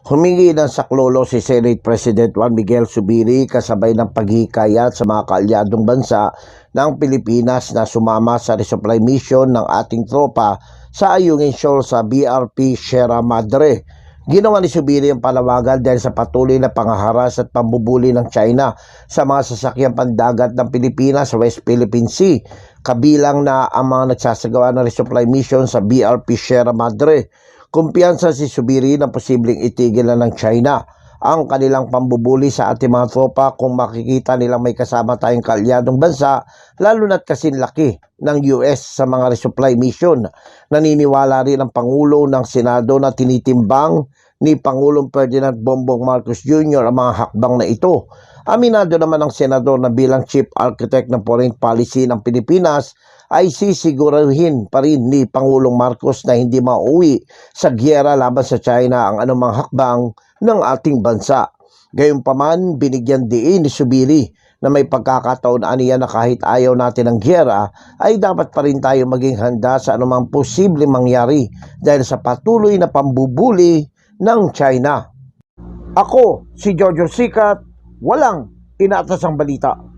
Humingi ng saklolo si Senate President Juan Miguel Subiri kasabay ng paghikayat sa mga kaalyadong bansa ng Pilipinas na sumama sa resupply mission ng ating tropa sa Ayungin Shoal sa BRP Sierra Madre. Ginawa ni Subiri ang palawagan dahil sa patuloy na pangaharas at pambubuli ng China sa mga sasakyang pandagat ng Pilipinas sa West Philippine Sea, kabilang na ang mga nagsasagawa ng resupply mission sa BRP Sierra Madre. Kumpiyansa si Subiri na posibleng itigil na ng China ang kanilang pambubuli sa ating mga tropa kung makikita nilang may kasama tayong kaalyadong bansa lalo na't kasing laki ng US sa mga resupply mission. Naniniwala rin ang Pangulo ng Senado na tinitimbang ni Pangulong Ferdinand Bongbong Marcos Jr. ang mga hakbang na ito. Aminado naman ang senador na bilang chief architect ng foreign policy ng Pilipinas ay sisigurahin pa rin ni Pangulong Marcos na hindi mauwi sa gyera laban sa China ang anumang hakbang ng ating bansa. Gayunpaman, binigyan diin ni Subiri na may pagkakataon aniya na kahit ayaw natin ng gyera ay dapat pa rin tayo maging handa sa anumang posibleng mangyari dahil sa patuloy na pambubuli ng China. Ako, si Jojo Sikat, walang inatasang balita.